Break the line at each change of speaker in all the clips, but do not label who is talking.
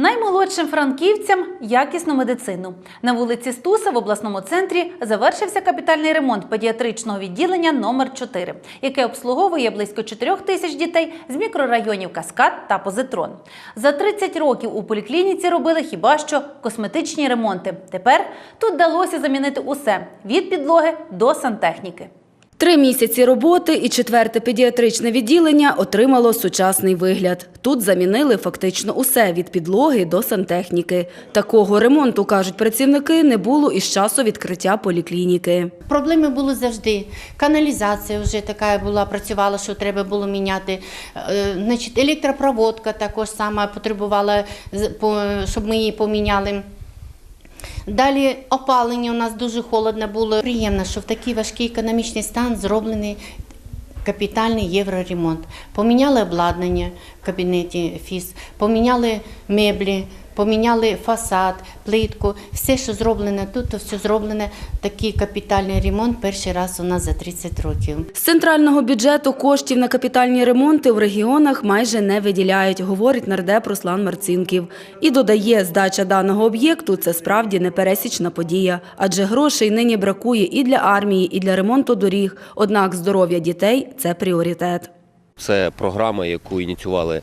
Наймолодшим франківцям якісну медицину. На вулиці Стуса в обласному центрі завершився капітальний ремонт педіатричного відділення номер 4 яке обслуговує близько 4 тисяч дітей з мікрорайонів Каскад та Позитрон. За 30 років у поліклініці робили хіба що косметичні ремонти. Тепер тут вдалося замінити усе від підлоги до сантехніки.
Три місяці роботи і четверте педіатричне відділення отримало сучасний вигляд. Тут замінили фактично усе від підлоги до сантехніки. Такого ремонту, кажуть працівники, не було із часу відкриття поліклініки.
Проблеми були завжди. Каналізація вже така була, працювала, що треба було міняти. Е, Значить, електропроводка також сама потребувала, щоб ми її поміняли. Далі опалення у нас дуже холодно було. Приємно, що в такий важкий економічний стан зроблений капітальний євроремонт. Поміняли обладнання в кабінеті ФІС, поміняли меблі, поміняли фасад, плитку. Все, що зроблено тут, то все зроблене. Такий капітальний ремонт перший раз у нас за 30 років.
З центрального бюджету коштів на капітальні ремонти в регіонах майже не виділяють, говорить нардеп Руслан Марцинків. І додає, здача даного об'єкту – це справді непересічна подія. Адже грошей нині бракує і для армії, і для ремонту доріг. Однак здоров'я дітей – це пріоритет.
Це програма, яку ініціювали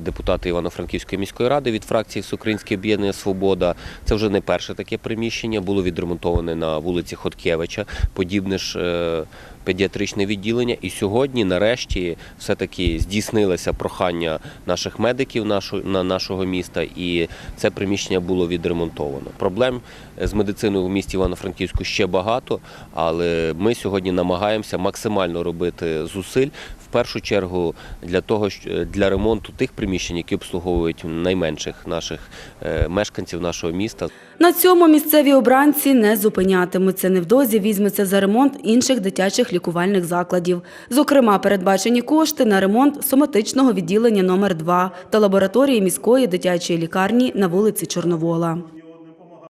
депутати Івано-Франківської міської ради від фракції Всеукраїнське об'єднання Свобода. Це вже не перше таке приміщення. Було відремонтоване на вулиці Хоткевича, подібне ж е, педіатричне відділення. І сьогодні, нарешті, все-таки здійснилося прохання наших медиків на нашого міста, і це приміщення було відремонтовано. Проблем з медициною в місті Івано-Франківську ще багато, але ми сьогодні намагаємося максимально робити зусиль в першу чергу для того, для ремонту тих приміщень, які обслуговують найменших наших е, мешканців нашого міста.
На цьому місцеві обранці не зупинятимуться. Невдовзі візьметься за ремонт інших лікувальних закладів. Зокрема, передбачені кошти на ремонт соматичного відділення номер 2 та лабораторії міської дитячої лікарні на вулиці Чорновола.